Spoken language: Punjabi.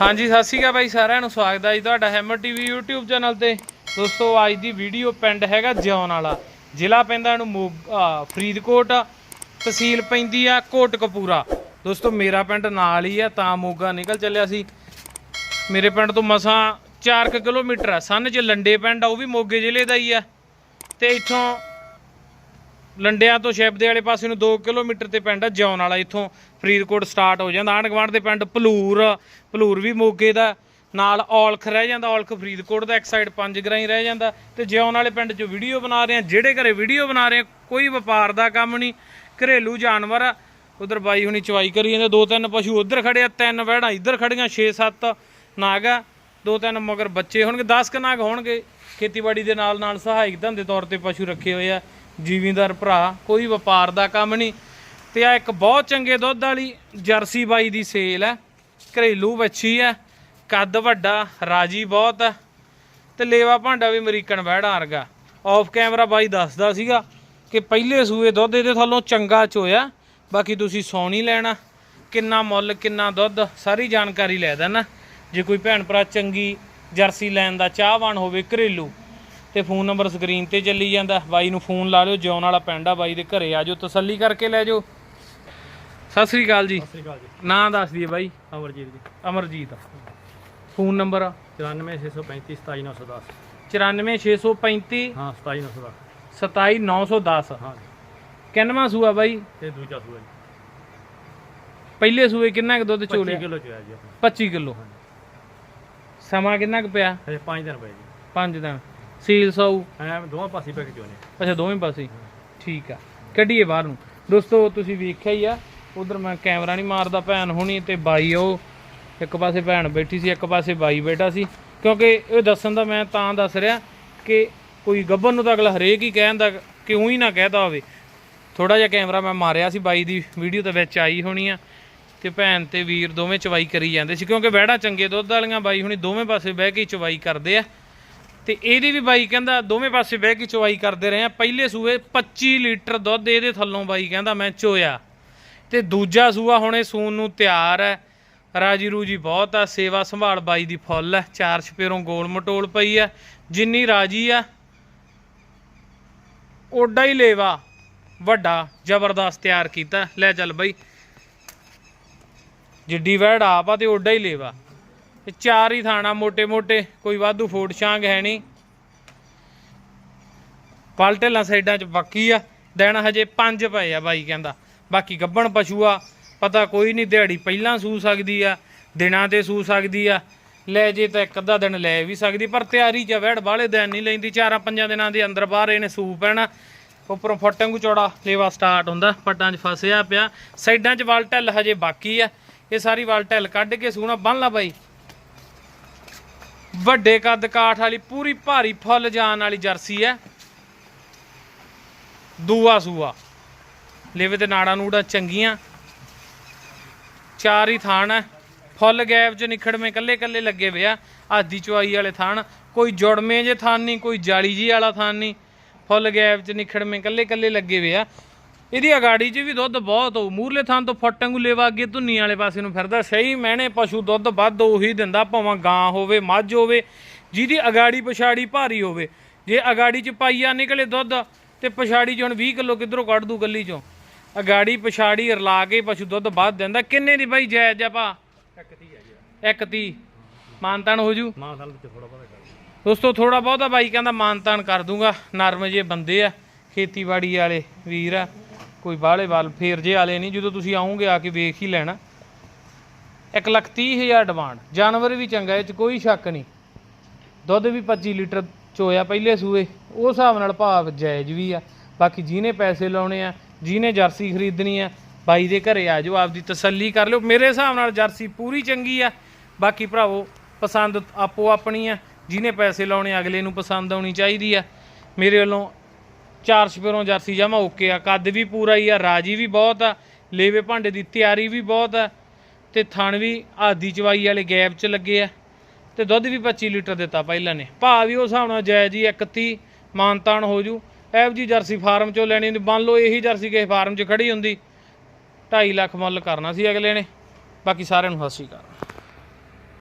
ਹਾਂਜੀ, ਸਤਿ ਸ਼੍ਰੀ ਅਕਾਲ ਬਾਈ ਸਾਰਿਆਂ ਨੂੰ, ਸਵਾਗਤ ਹੈ ਜੀ ਤੁਹਾਡਾ ਹੈਮਰ ਟੀਵੀ YouTube ਚੈਨਲ ਤੇ। ਦੋਸਤੋ, ਅੱਜ ਦੀ ਵੀਡੀਓ ਪਿੰਡ ਹੈਗਾ ਜਿਉਣ ਵਾਲਾ। ਜ਼ਿਲ੍ਹਾ ਪੈਂਦਾ ਇਹਨੂੰ ਮੋਗ- ਫਰੀਦਕੋਟ, ਤਹਿਸੀਲ ਪੈਂਦੀ ਆ ਕੋਟਕਪੂਰਾ। ਦੋਸਤੋ, ਮੇਰਾ ਪਿੰਡ ਨਾਲ ਹੀ ਆ, ਤਾਂ ਮੋਗਾ ਨਿਕਲ ਚੱਲਿਆ ਸੀ। ਮੇਰੇ ਪਿੰਡ ਤੋਂ ਮਸਾਂ 4 ਕਿਲੋਮੀਟਰ ਆ। ਸੰਨ ਚ ਲੰਡੇ ਪਿੰਡ ਆ, ਉਹ ਵੀ ਮੋਗੇ ਜ਼ਿਲ੍ਹੇ ਦਾ ਹੀ ਆ। ਤੇ ਇੱਥੋਂ ਲੰਡਿਆਂ ਤੋਂ ਸ਼ਿਪਦੇ ਵਾਲੇ ਪਾਸੇ ਨੂੰ 2 ਕਿਲੋਮੀਟਰ ਤੇ ਪਿੰਡ ਆ, ਜਿਉਣ ਵਾਲਾ ਇੱਥੋਂ ਫਰੀਦਕੋਟ ਸਟਾਰਟ ਹੋ ਜਾਂਦਾ। ਆਂਢ ਗੁਆਂਢ ਦੇ ਪਿੰਡ ਭਲੂਰ ਭਲੂਰ ਵੀ ਮੋਗੇ ਦਾ। ਨਾਲ ਔਲਖ ਰਹਿ ਜਾਂਦਾ, ਔਲਖ ਫਰੀਦਕੋਟ ਦਾ, ਇੱਕ ਸਾਈਡ ਪੰਜ ਗਰਾਈ ਰਹਿ ਜਾਂਦਾ। ਤੇ ਜਿਉਣ ਵਾਲੇ ਪਿੰਡ 'ਚ ਵੀਡੀਓ ਬਣਾ ਰਹੇ ਆ, ਜਿਹੜੇ ਘਰੇ ਵੀਡੀਓ ਬਣਾ ਰਹੇ ਆ, ਕੋਈ ਵਪਾਰ ਦਾ ਕੰਮ ਨਹੀਂ, ਘਰੇਲੂ ਜਾਨਵਰ ਆ। ਉਧਰ ਬਾਈ ਹੁਣੀ ਚਵਾਈ ਕਰੀ ਜਾਂਦੇ, ਦੋ ਤਿੰਨ ਪਸ਼ੂ ਉਧਰ ਖੜੇ ਆ, ਤਿੰਨ ਵਹਿੜਾਂ ਇੱਧਰ ਖੜੀਆਂ 6-7 ਨਾਗ ਆ, ਦੋ ਤਿੰਨ ਮਗਰ ਬੱਚੇ ਹੋਣਗੇ 10 ਕ ਨਾਗ ਹੋਣਗੇ। ਖੇਤੀਬਾੜੀ ਦੇ ਨਾਲ ਨਾਲ ਸਹਾਇਕ ਧੰਦੇ ਤੌਰ ਤੇ ਪਸ਼ੂ ਰੱਖੇ ਹੋਏ ਆ। ਜੀਵੀਂਦਾਰ ਭਰਾ, ਕੋਈ ਵਪਾਰ ਦਾ ਕੰਮ ਨਹੀਂ। ਤੇ ਆ ਇੱਕ ਬਹੁਤ ਚੰਗੇ ਦੁੱਧ ਵਾਲੀ ਜਰਸੀ ਬਾਈ ਦੀ ਸੇਲ ਹੈ। ਘਰੇਲੂ ਵੱਛੀ ਹੈ, ਕੱਦ ਵੱਡਾ, ਰਾਜੀ ਬਹੁਤ ਹੈ। ਤੇ ਲੇਵਾ ਭਾਂਡਾ ਵੀ ਅਮਰੀਕਨ ਵਹਿੜਾ ਵਰਗਾ। ਆਫ ਕੈਮਰਾ ਬਾਈ ਦੱਸਦਾ ਸੀਗਾ ਕਿ ਪਹਿਲੇ ਸੂਏ ਦੁੱਧ ਇਹਦੇ ਥੱਲੋਂ ਚੰਗਾ ਚੋਇਆ, ਬਾਕੀ ਤੁਸੀਂ ਸੌ ਨਹੀਂ ਲੈਣਾ। ਕਿੰਨਾ ਮੁੱਲ, ਕਿੰਨਾ ਦੁੱਧ, ਸਾਰੀ ਜਾਣਕਾਰੀ ਲੈ ਦੇਣਾ। ਜੇ ਕੋਈ ਭੈਣ ਭਰਾ ਚੰਗੀ ਜਰਸੀ ਲੈਣ ਦਾ ਚਾਹਵਾਨ ਹੋਵੇ ਘਰੇਲੂ ਤੇ ਫੋਨ ਨੰਬਰ ਸਕਰੀਨ ਤੇ ਚੱਲੀ ਜਾਂਦਾ। ਬਾਈ ਨੂੰ ਫੋਨ ਲਾ ਲਿਓ ਜਿਉਣ ਵਾਲਾ ਪਿੰਡ ਆ ਬਾਈ ਦੇ ਘਰੇ ਆ ਜਾਓ। ਤਸੱਲੀ ਕਰਕੇ ਲੈ ਜਾਓ। ਸਤਿ ਸ੍ਰੀ ਅਕਾਲ ਜੀ। ਸਤਿ ਸ਼੍ਰੀ ਅਕਾਲ ਜੀ। ਨਾਂ ਦੱਸ ਦਈਏ ਬਾਈ। ਅਮਰਜੀਤ ਜੀ। ਅਮਰਜੀਤ ਫੋਨ ਨੰਬਰ 94635 27910 94635 ਹਾਂ 27910 27910 ਹਾਂ ਕਿੰਨਵਾਂ ਸੂਆ ਬਾਈ? ਤੇ ਦੂਜਾ ਸੂਆ ਜੀ। ਪਹਿਲੇ ਸੂਏ ਕਿੰਨਾ ਕੁ ਦੁੱਧ 25 ਚੋਲਿਆ ਕਿਲੋ ਚੋਇਆ ਜੀ। ਆਪਣਾ 25 ਕਿਲੋ। ਸਮਾਂ ਕਿੰਨਾ ਕੁ ਪਿਆ? ਹਜੇ 5 ਦਿਨ ਪਏ ਜੀ। 5 ਦਿਨ। ਸੀਲ ਸੌ ਐ ਦੋਵਾਂ ਪਾਸੇ ਪੈ ਕੇ ਚੋਨੇ ਅੱਛਾ ਦੋਵੇਂ ਪਾਸੇ ਹੀ? ਠੀਕ ਆ। ਕੱਢੀਏ ਬਾਹਰ ਨੂੰ। ਦੋਸਤੋ ਤੁਸੀਂ ਵੇਖਿਆ ਹੀ ਆ ਉਧਰ ਮੈਂ ਕੈਮਰਾ ਨਹੀਂ ਮਾਰਦਾ ਭੈਣ ਹੁਣੀ ਤੇ ਬਾਈ ਉਹ। ਇੱਕ ਪਾਸੇ ਭੈਣ ਬੈਠੀ ਸੀ ਇੱਕ ਪਾਸੇ ਬਾਈ ਬੈਠਾ ਸੀ। ਕਿਉਂਕਿ ਇਹ ਦੱਸਣ ਦਾ ਮੈਂ ਤਾਂ ਦੱਸ ਰਿਹਾ ਕਿ ਕੋਈ ਗੱਬਨ ਨੂੰ ਤਾਂ ਅਗਲਾ ਹਰੇਕ ਹੀ ਕਹਿੰਦਾ ਕਿ ਉਹੀ ਨਾ ਕਹਿਦਾ ਹੋਵੇ। ਥੋੜਾ ਜਿਹਾ ਕੈਮਰਾ ਮੈਂ ਮਾਰਿਆ ਸੀ ਬਾਈ ਦੀ ਵੀਡੀਓ ਤੇ ਵਿੱਚ ਆਈ ਹੋਣੀ ਆ। ਤੇ ਭੈਣ ਤੇ ਵੀਰ ਦੋਵੇਂ ਚਵਾਈ ਕਰੀ ਜਾਂਦੇ ਸੀ। ਕਿਉਂਕਿ ਵਹਿੜਾ ਚੰਗੇ ਦੁੱਧ ਵਾਲੀਆਂ ਬਾਈ ਹੁਣੀ ਦੋਵੇਂ ਪਾਸੇ ਬਹਿ ਕੇ ਹੀ ਚਵਾਈ ਕਰਦੇ ਆ। ਤੇ ਇਹਦੀ ਵੀ ਬਾਈ ਕਹਿੰਦਾ ਦੋਵੇਂ ਪਾਸੇ ਬਹਿ ਕੇ ਚਵਾਈ ਕਰਦੇ ਰਹੇ ਆ। ਪਹਿਲੇ ਸੂਏ 25 ਲੀਟਰ ਦੁੱਧ ਇਹਦੇ ਥੱਲੋਂ ਬਾਈ ਕਹਿੰਦਾ ਮੈਂ ਚੋਇਆ। ਤੇ ਦੂਜਾ ਸੂਆ ਹੁਣੇ ਸੂਨ ਨੂੰ ਤਿਆਰ ਹੈ। ਰਾਜੀ ਰੂਜੀ ਬਹੁਤ ਆ, ਸੇਵਾ ਸੰਭਾਲ ਬਾਈ ਦੀ ਫੁੱਲ ਹੈ। ਚਾਰ ਛਪੇਰੋਂ ਗੋਲ ਮਟੋਲ ਪਈ ਆ ਜਿੰਨੀ ਰਾਜੀ ਆ, ਓਡਾ ਹੀ ਲੇਵਾ ਵੱਡਾ ਜ਼ਬਰਦਸਤ ਤਿਆਰ ਕੀਤਾ। ਲੈ ਚੱਲ ਬਾਈ। ਜਿੱਡੀ ਵੈੜ ਆਪ ਆ ਤੇ ਓਡਾ ਹੀ ਲੇਵਾ। ਤੇ ਚਾਰ ਹੀ ਥਾਣਾ ਮੋٹے-ਮੋٹے ਕੋਈ ਵਾਧੂ ਫੋਟ ਛਾਂਗ ਹੈ ਨਹੀਂ। ਪਲਟੇਲਾ ਸਾਈਡਾਂ 'ਚ ਬਾਕੀ ਆ ਦਿਨ ਹਜੇ ਪੰਜ ਪਏ ਆ ਬਾਈ ਕਹਿੰਦਾ। ਬਾਕੀ ਗੱਬਣ ਪਸ਼ੂ ਆ, ਪਤਾ ਕੋਈ ਨਹੀਂ ਦਿਹਾੜੀ ਪਹਿਲਾਂ ਸੂ ਸਕਦੀ ਆ, ਦਿਨਾਂ ਤੇ ਸੂ ਸਕਦੀ ਆ। ਲੈ ਜੇ ਤਾਂ ਇੱਕ ਅੱਧਾ ਦਿਨ ਲੈ ਵੀ ਸਕਦੀ, ਪਰ ਤਿਆਰੀ ਚ ਵੈੜ ਵਾਲੇ ਦਿਨ ਨਹੀਂ ਲੈਂਦੀ, ਚਾਰਾਂ ਪੰਜਾਂ ਦਿਨਾਂ ਦੇ ਅੰਦਰ ਬਾਹਰ ਇਹਨੇ ਸੂ ਪੈਣਾ। ਉੱਪਰੋਂ ਫਟੰਗ ਚੌੜਾ ਲੇਵਾ ਸਟਾਰਟ ਹੁੰਦਾ, ਪੱਟਾਂ 'ਚ ਫਸਿਆ ਪਿਆ। ਸਾਈਡਾਂ 'ਚ ਵਾਲ ਢੱਲ ਹਜੇ ਬਾਕੀ ਆ, ਇਹ ਸਾਰੀ ਵਾਲ ਢੱਲ ਕੱਢ ਕੇ ਸੂਣਾ, ਬੰਨ ਲਾ ਬਾਈ। ਵੱਡੇ ਕੱਦ ਕਾਠ ਵਾਲੀ, ਪੂਰੀ ਭਾਰੀ ਫੁੱਲ ਜਾਣ ਵਾਲੀ ਜਰਸੀ ਹੈ। ਦੂਆ ਸੂਆ। ਲੇਵੇ ਤੇ ਨਾੜਾ ਨੂੜਾ ਚੰਗੀਆਂ। ਚਾਰ ਹੀ ਥਾਣ ਹੈ। ਫੁੱਲ ਗੈਪ ਚ ਨਿਖੜਵੇਂ ਕੱਲੇ ਕੱਲੇ ਲੱਗੇ ਵੇ ਆ। ਆਦੀ ਚੁਆਈ ਵਾਲੇ ਥਾਣ। ਕੋਈ ਜੁੜਵੇਂ ਜੇ ਥਾਨ ਨਹੀਂ, ਕੋਈ ਜਾਲੀ ਜੀ ਵਾਲਾ ਥਾਨ ਨਹੀਂ। ਫੁੱਲ ਗੈਪ ਚ ਨਿਖੜਵੇਂ ਕੱਲੇ ਕੱਲੇ ਲੱਗੇ ਵੇ ਇਹਦੀ ਅਗਾੜੀ 'ਚ ਵੀ ਦੁੱਧ ਬਹੁਤ ਹੋ ਮੂਰਲੇ ਥਾਂ ਤੋਂ ਫਟੰਗੂ ਲੇਵਾ ਅੱਗੇ ਧੁੰਨੀ ਵਾਲੇ ਪਾਸੇ ਨੂੰ ਫਿਰਦਾ। ਸਹੀ ਮਹਿਣੇ ਪਸ਼ੂ ਦੁੱਧ ਵੱਧ ਉਹੀ ਦਿੰਦਾ ਭਾਵੇਂ ਗਾਂ ਹੋਵੇ ਮੱਝ ਹੋਵੇ ਜਿਹਦੀ ਅਗਾੜੀ ਪਛਾੜੀ ਭਾਰੀ ਹੋਵੇ। ਜੇ ਅਗਾੜੀ 'ਚ ਪਾਈਆ ਨਿਕਲੇ ਦੁੱਧ ਤੇ ਪਛਾੜੀ 'ਚ ਹੁਣ 20 ਕਿਲੋ ਕਿੱਧਰੋਂ ਕੱਢ ਦੂ ਗੱਲੀ 'ਚੋਂ? ਅਗਾੜੀ ਪਛਾੜੀ ਰਲਾ ਕੇ ਪਸ਼ੂ ਦੁੱਧ ਵੱਧ ਦਿੰਦਾ। ਕਿੰਨੇ ਦੀ ਬਾਈ ਜਾਇਜ਼ ਆ ਭਾ? ਇੱਕ ਤੀ ਹੈ ਜੀ ਇੱਕ ਤੀ ਮਾਨਤਾਨ ਹੋ ਜੂ? ਮਾਂ ਨਾਲ ਵਿੱਚ ਥੋੜਾ ਬਹੁਤਾ ਕਰ ਦੋਸਤੋ ਥੋੜਾ ਬਹੁਤਾ ਬਾਈ ਕਹਿੰਦਾ ਮਾਨਤਾਨ ਕਰ ਦੂੰਗਾ। ਨਰਮ ਜੇ ਬੰਦੇ ਆ ਖੇਤੀਬਾੜੀ ਵਾਲੇ ਵੀਰ ਆ। ਕੋਈ ਬਾਹਲੇ ਵਾਲ ਫੇਰ ਜੇ ਵਾਲੇ ਨਹੀਂ, ਜਦੋਂ ਤੁਸੀਂ ਆਉਂਗੇ ਆ ਕੇ ਵੇਖ ਹੀ ਲੈਣਾ। 1 ਲੱਖ ਤੀਹ ਹਜ਼ਾਰ ਡਿਮਾਂਡ ਜਾਨਵਰ ਵੀ ਚੰਗਾ, ਇਹ ਚ ਕੋਈ ਸ਼ੱਕ ਨਹੀਂ। ਦੁੱਧ ਵੀ 25 ਲੀਟਰ ਚੋਇਆ ਪਹਿਲੇ ਸੂਏ ਉਸ ਹਿਸਾਬ ਨਾਲ ਭਾਵ ਜਾਇਜ਼ ਵੀ ਆ। ਬਾਕੀ ਜਿਹਨੇ ਪੈਸੇ ਲਾਉਣੇ ਆ, ਜਿਹਨੇ ਜਰਸੀ ਖਰੀਦਣੀ ਆ, ਬਾਈ ਦੇ ਘਰੇ ਆ ਜਾਓ, ਆਪਦੀ ਤਸੱਲੀ ਕਰ ਲਿਓ। ਮੇਰੇ ਹਿਸਾਬ ਨਾਲ ਜਰਸੀ ਪੂਰੀ ਚੰਗੀ ਆ। ਬਾਕੀ ਭਰਾਵੋ, ਪਸੰਦ ਆਪੋ ਆਪਣੀ ਆ। ਜਿਹਨੇ ਪੈਸੇ ਲਾਉਣੇ, ਅਗਲੇ ਨੂੰ ਪਸੰਦ ਆਉਣੀ ਚਾਹੀਦੀ ਆ। ਮੇਰੇ ਵੱਲੋਂ ਚਾਰ ਸਪੇਰੋਂ ਜਰਸੀ ਜਮਾ ਓਕੇ ਆ। ਕੱਦ ਵੀ ਪੂਰਾ ਹੀ ਆ, ਰਾਜੀ ਵੀ ਬਹੁਤ ਆ, ਲੇਵੇ ਭਾਂਡੇ ਦੀ ਤਿਆਰੀ ਵੀ ਬਹੁਤ ਆ ਤੇ ਥਣ ਵੀ ਆਦੀ ਚਵਾਈ ਵਾਲੇ ਗੈਪ 'ਚ ਲੱਗੇ ਆ ਤੇ ਦੁੱਧ ਵੀ 25 ਲੀਟਰ ਦਿੱਤਾ ਪਹਿਲਾਂ ਨੇ। ਭਾਅ ਵੀ ਉਸ ਹਿਸਾਬ ਨਾਲ ਜਾਇਜ਼ ਹੀ 31 ਮਾਨਤਾਨ ਹੋ ਜੂ। ਐਵ ਜੀ ਜਰਸੀ ਫਾਰਮ 'ਚੋਂ ਲੈਣੀ ਹੁੰਦੀ, ਮੰਨ ਲਓ ਇਹੀ ਜਰਸੀ ਕਿਸੇ ਫਾਰਮ 'ਚ ਖੜੀ ਹੁੰਦੀ 2.5 ਲੱਖ ਮੁੱਲ ਕਰਨਾ ਸੀ ਅਗਲੇ ਨੇ। ਬਾਕੀ ਸਾਰਿਆਂ ਨੂੰ ਸਤਿ ਸ਼੍ਰੀ ਅਕਾਲ।